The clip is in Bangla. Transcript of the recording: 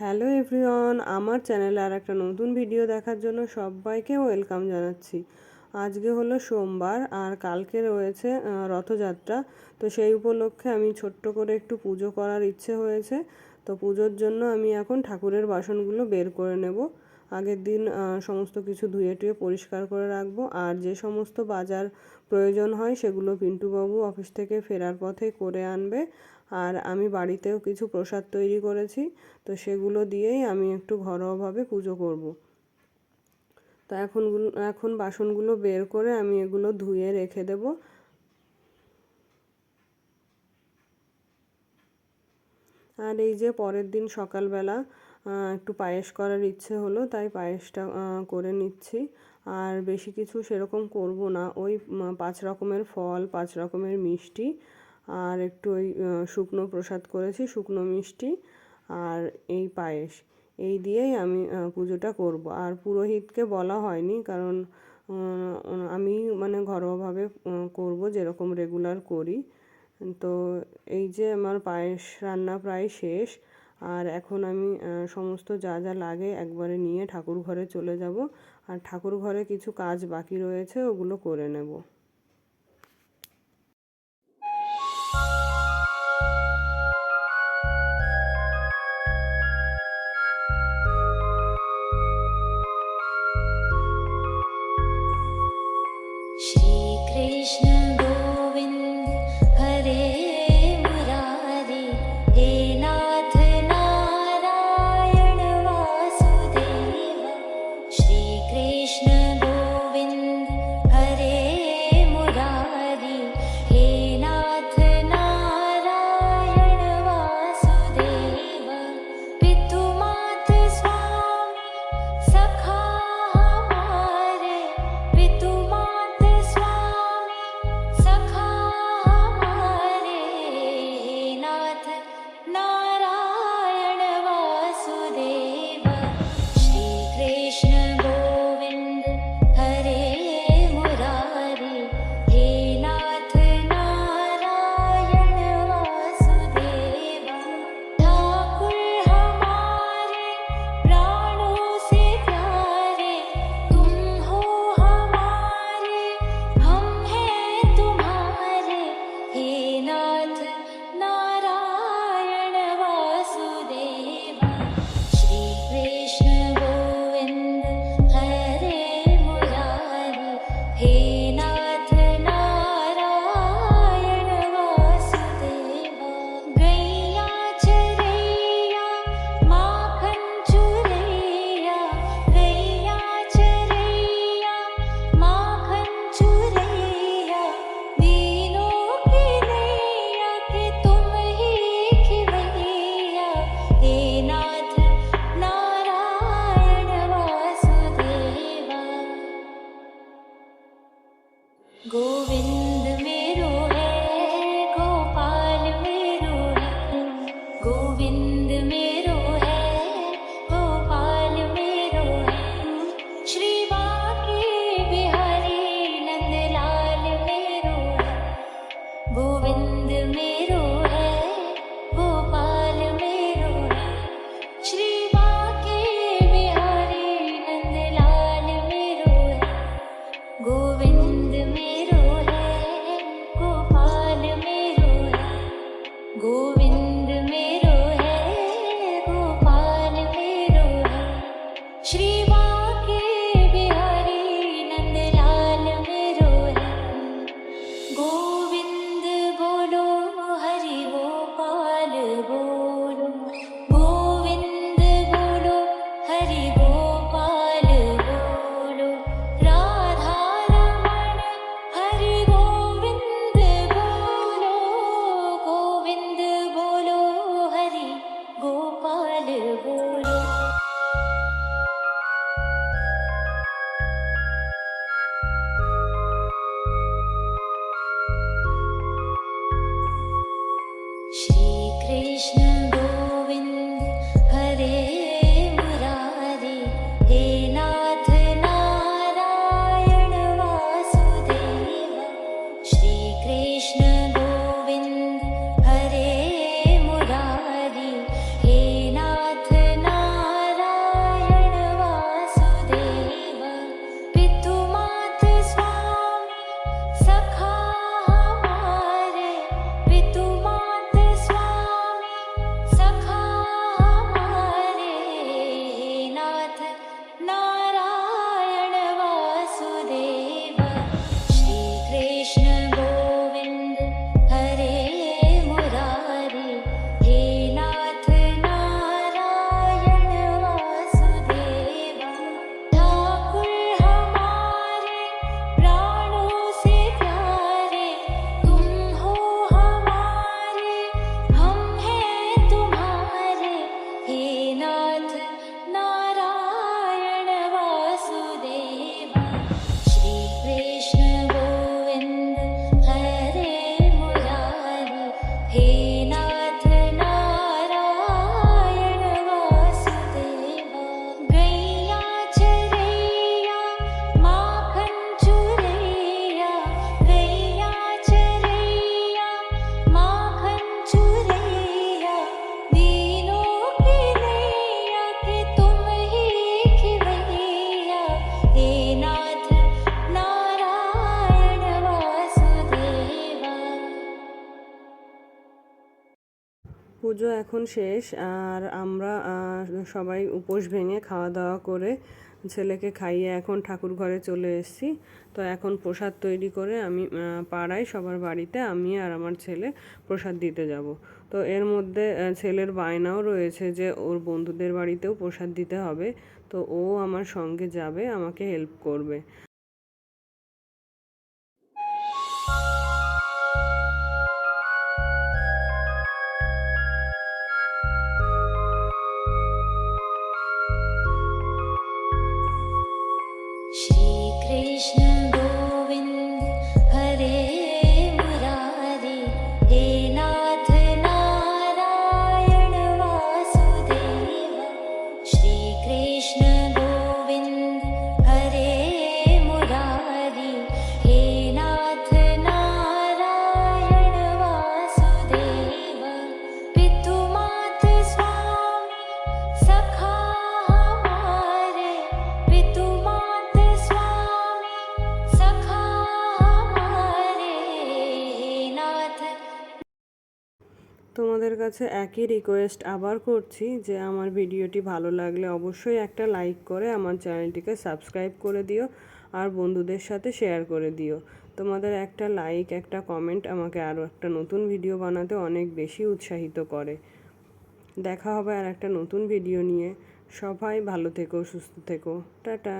হ্যালো এভরিওয়ান, আমার চ্যানেলে আর একটা নতুন ভিডিও দেখার জন্য সবাইকে ওয়েলকাম জানাচ্ছি। আজকে হলো সোমবার আর কালকে রয়েছে রথযাত্রা। তো সেই উপলক্ষে আমি ছোট্ট করে একটু পুজো করার ইচ্ছে হয়েছে। তো পুজোর জন্য আমি এখন ঠাকুরের বাসনগুলো বের করে নেব। আগের দিন সমস্ত কিছু ধুয়ে টুয়ে পরিষ্কার করে রাখব। আর যে সমস্ত বাজার প্রয়োজন হয়, সেগুলো পিন্টুবাবু অফিস থেকে ফেরার পথে করে আনবে। আর আমি বাড়িতেও কিছু প্রসাদ তৈরি করেছি, তো সেগুলো দিয়েই আমি একটু ঘরোয়াভাবে পুজো করব। তো এখনগুলো এখন বাসনগুলো বের করে আমি এগুলো ধুয়ে রেখে দেব। আর এই যে পরের দিন সকালবেলা একটু পায়েস করার ইচ্ছে হলো, তাই পায়েসটা করে নিচ্ছি। আর বেশি কিছু সেরকম করব না। ওই পাঁচ রকমের ফল, পাঁচ রকমের মিষ্টি আর একটু ওই শুকনো প্রসাদ করেছি, শুকনো মিষ্টি আর এই পায়েস। এই দিয়েই আমি পুজোটা করব। আর পুরোহিতকে বলা হয়নি কারণ আমি মানে ঘরোয়াভাবে করব যেরকম রেগুলার করি। তো এই যে আমার পায়েস রান্না প্রায় শেষ আর এখন আমি সমস্ত যা যা লাগে একবারে নিয়ে ঠাকুর ঘরে চলে যাব। আর ঠাকুর ঘরে কিছু কাজ বাকি রয়েছে, ওগুলো করে নেব। পুজো এখন শেষ, আর আমরা সবাই উপোস ভেঙে খাওয়া দাওয়া করে ছেলেকে খাইয়ে এখন ঠাকুর ঘরে চলে এসেছি। তো এখন প্রসাদ তৈরি করে আমি পাড়ায় সবার বাড়িতে আমি আর আমার ছেলে প্রসাদ দিতে যাব। তো এর মধ্যে ছেলের বায়নাও রয়েছে যে ওর বন্ধুদের বাড়িতেও প্রসাদ দিতে হবে। তো ও আমার সঙ্গে যাবে, আমাকে হেল্প করবে। Krishna. তোমাদের কাছে একই রিকোয়েস্ট আবার করছি যে আমার ভিডিওটি ভালো লাগলে অবশ্যই একটা লাইক করে আমার চ্যানেলটিকে সাবস্ক্রাইব করে দিও আর বন্ধুদের সাথে শেয়ার করে দিও। তোমাদের একটা লাইক একটা কমেন্ট আমাকে আরও একটা নতুন ভিডিও বানাতে অনেক বেশি উৎসাহিত করে। দেখা হবে আর একটা নতুন ভিডিও নিয়ে। সবাই ভালো থেকো, সুস্থ থেকো। টাটা।